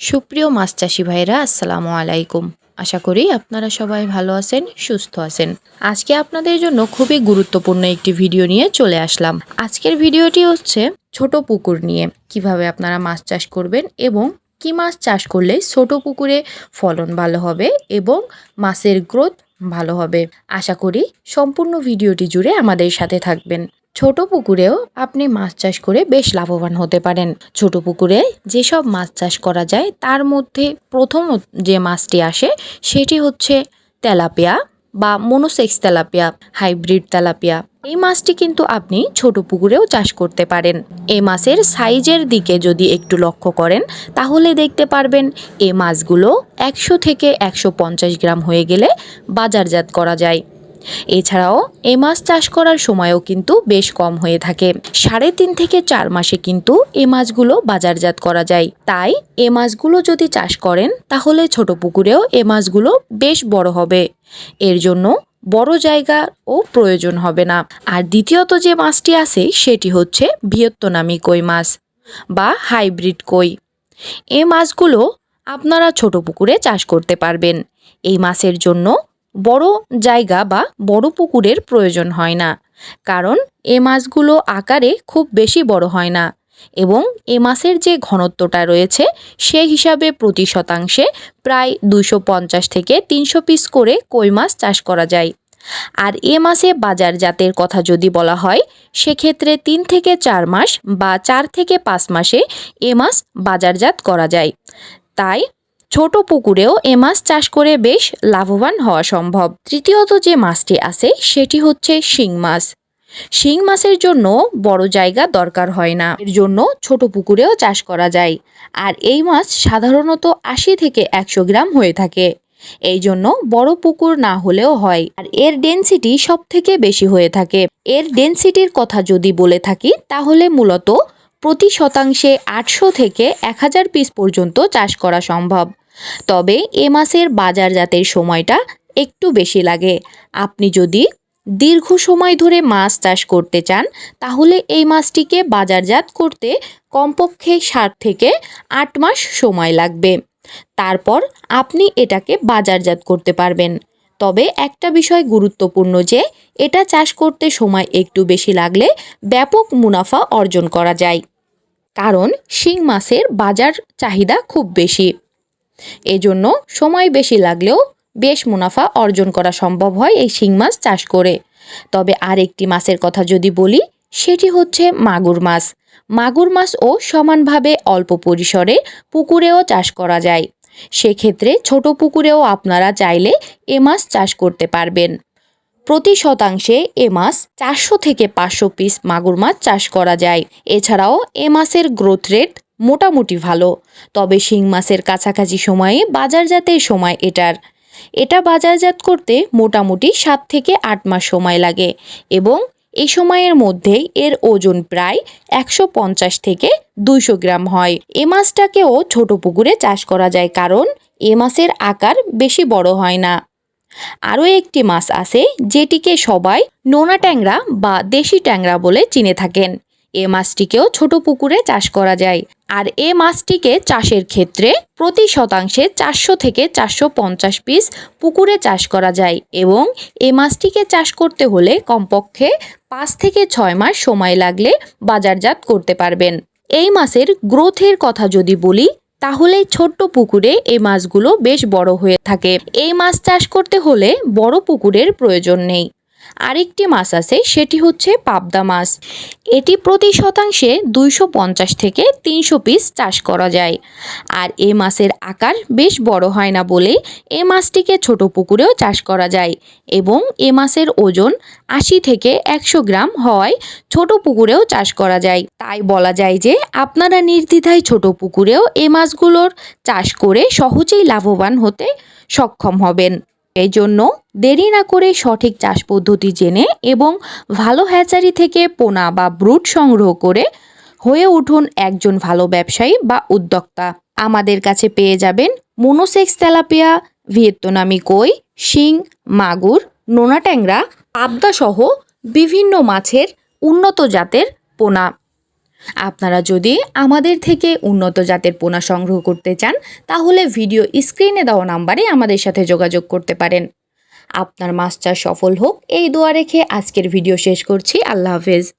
সুপ্রিয় মাছ চাষি ভাইরা আসসালামু আলাইকুম। আশা করি আপনারা সবাই ভালো আছেন, সুস্থ আছেন। আজকে আপনাদের জন্য খুবই গুরুত্বপূর্ণ একটি ভিডিও নিয়ে চলে আসলাম। আজকের ভিডিওটি হচ্ছে ছোট পুকুর নিয়ে, কীভাবে আপনারা মাছ চাষ করবেন এবং কি মাছ চাষ করলে ছোট পুকুরে ফলন ভালো হবে এবং মাছের গ্রোথ ভালো হবে। আশা করি সম্পূর্ণ ভিডিওটি জুড়ে আমাদের সাথে থাকবেন। ছোট পুকুরেও আপনি মাছ চাষ করে বেশ লাভবান হতে পারেন। ছোট পুকুরে যেসব মাছ চাষ করা যায়, তার মধ্যে প্রথম যে মাছটি আসে, সেটি হচ্ছে তেলাপিয়া বা মনোসেক্স তেলাপিয়া, হাইব্রিড তেলাপিয়া। এই মাছটি কিন্তু আপনি ছোট পুকুরেও চাষ করতে পারেন। এই মাছের সাইজের দিকে যদি একটু লক্ষ্য করেন, তাহলে দেখতে পারবেন এই মাছগুলো একশো থেকে একশো পঞ্চাশ গ্রাম হয়ে গেলে বাজারজাত করা যায়। এছাড়াও এ মাছ চাষ করার সময়ও কিন্তু বেশ কম হয়ে থাকে। সাড়ে তিন থেকে চার মাসে কিন্তু এ মাছগুলো বাজারজাত করা যায়। তাই এ মাছগুলো যদি চাষ করেন, তাহলে ছোট পুকুরেও এ মাছগুলো বেশ বড় হবে। এর জন্য বড় জায়গা ও প্রয়োজন হবে না। আর দ্বিতীয়ত যে মাছটি আছে, সেটি হচ্ছে ভিয়েতনামি কই মাছ বা হাইব্রিড কই। এ মাছগুলো আপনারা ছোট পুকুরে চাষ করতে পারবেন। এই মাছের জন্য বড় জায়গা বা বড় পুকুরের প্রয়োজন হয় না। কারণ এ মাছগুলো আকারে খুব বেশি বড় হয় না এবং এ মাছের যে ঘনত্বটা রয়েছে সে হিসাবে প্রতি শতাংশে প্রায় দুশো থেকে তিনশো পিস করে কই মাছ চাষ করা যায়। আর এ মাসে বাজারজাতের কথা যদি বলা হয়, সেক্ষেত্রে তিন থেকে চার মাস বা চার থেকে পাঁচ মাসে এ মাছ বাজারজাত করা যায়। তাই ছোট পুকুরেও এ মাছ চাষ করে বেশ লাভবান হওয়া সম্ভব। তৃতীয়ত যে মাছটি আছে, সেটি হচ্ছে শিং মাছ। শিং মাছের জন্য বড় জায়গা দরকার হয় না। এর জন্য ছোট পুকুরেও চাষ করা যায়। আর এই মাছ সাধারণত আশি থেকে একশো গ্রাম হয়ে থাকে। এই জন্য বড় পুকুর না হলেও হয়। আর এর ডেনসিটি সব থেকে বেশি হয়ে থাকে। এর ডেনসিটির কথা যদি বলে থাকি, তাহলে মূলত প্রতি শতাংশে আটশো থেকে এক হাজার পিস পর্যন্ত চাষ করা সম্ভব। তবে এ মাসের বাজারজাতের সময়টা একটু বেশি লাগে। আপনি যদি দীর্ঘ সময় ধরে মাছ চাষ করতে চান, তাহলে এই মাছটিকে বাজারজাত করতে কমপক্ষে সাত থেকে আট মাস সময় লাগবে। তারপর আপনি এটাকে বাজারজাত করতে পারবেন। তবে একটা বিষয় গুরুত্বপূর্ণ যে, এটা চাষ করতে সময় একটু বেশি লাগলে ব্যাপক মুনাফা অর্জন করা যায়। কারণ শিং মাছের বাজার চাহিদা খুব বেশি। এজন্য সময় বেশি লাগলেও বেশ মুনাফা অর্জন করা সম্ভব হয় এই শিং মাছ চাষ করে। তবে আর একটি মাছের কথা যদি বলি, সেটি হচ্ছে মাগুর মাছ। মাগুর মাছও সমানভাবে অল্প পরিসরে পুকুরেও চাষ করা যায়। সেক্ষেত্রে ছোট পুকুরেও আপনারা চাইলে এ মাছ চাষ করতে পারবেন। প্রতি শতাংশে এ মাছ চারশো থেকে পাঁচশো পিস মাগুর মাছ চাষ করা যায়। এছাড়াও এ মাছের গ্রোথ রেট মোটামুটি ভালো। তবে শিং মাছের কাছাকাছি সময়ে বাজারজাতের সময় এটার। এটা বাজারজাত করতে মোটামুটি সাত থেকে আট মাস সময় লাগে এবং এই সময়ের মধ্যেই এর ওজন প্রায় একশো পঞ্চাশ থেকে দুইশো গ্রাম হয়। এ মাছটাকেও ছোট পুকুরে চাষ করা যায় কারণ এ মাছের আকার বেশি বড় হয় না। আরও একটি মাছ আছে যেটিকে সবাই নোনা ট্যাংরা বা দেশি ট্যাংরা বলে চিনে থাকেন। এ মাছটিকেও ছোট পুকুরে চাষ করা যায়। আর এ মাছটিকে চাষের ক্ষেত্রে প্রতি শতাংশে চারশো থেকে চারশো পঞ্চাশ পিস পুকুরে চাষ করা যায় এবং এ মাছটিকে চাষ করতে হলে কমপক্ষে পাঁচ থেকে ছয় মাস সময় লাগলে বাজারজাত করতে পারবেন। এই মাছের গ্রোথের কথা যদি বলি, তাহলে ছোট্ট পুকুরে এই মাছগুলো বেশ বড় হয়ে থাকে। এই মাছ চাষ করতে হলে বড় পুকুরের প্রয়োজন নেই। আরেকটি মাছ আছে, সেটি হচ্ছে পাবদা মাছ। এটি প্রতি শতাংশে দুইশো পঞ্চাশ থেকে তিনশো পিস চাষ করা যায়। আর এ মাছের আকার বেশ বড় হয় না বলে এ মাছটিকে ছোট পুকুরেও চাষ করা যায় এবং এ মাছের ওজন আশি থেকে একশো গ্রাম হওয়ায় ছোট পুকুরেও চাষ করা যায়। তাই বলা যায় যে আপনারা নির্দ্বিধায় ছোট পুকুরেও এ মাছগুলোর চাষ করে সহজেই লাভবান হতে সক্ষম হবেন। এই জন্য দেরি না করে সঠিক চাষ পদ্ধতি জেনে এবং ভালো হ্যাচারি থেকে পোনা বা ব্রুট সংগ্রহ করে হয়ে উঠুন একজন ভালো ব্যবসায়ী বা উদ্যোক্তা। আমাদের কাছে পেয়ে যাবেন মোনোসেক্স তেলাপিয়া, ভিয়েতনামি কই, শিং, মাগুর, নোনা ট্যাংরা, পাবদা সহ বিভিন্ন মাছের উন্নত জাতের পোনা। আপনারা যদি আমাদের থেকে উন্নত জাতের পোনা সংগ্রহ করতে চান, তাহলে ভিডিও স্ক্রিনে দেওয়া নাম্বারে আমাদের সাথে যোগাযোগ করতে পারেন। আপনার মাছ সফল হোক, এই দোয়া রেখে আজকের ভিডিও শেষ করছি। আল্লাহ হাফেজ।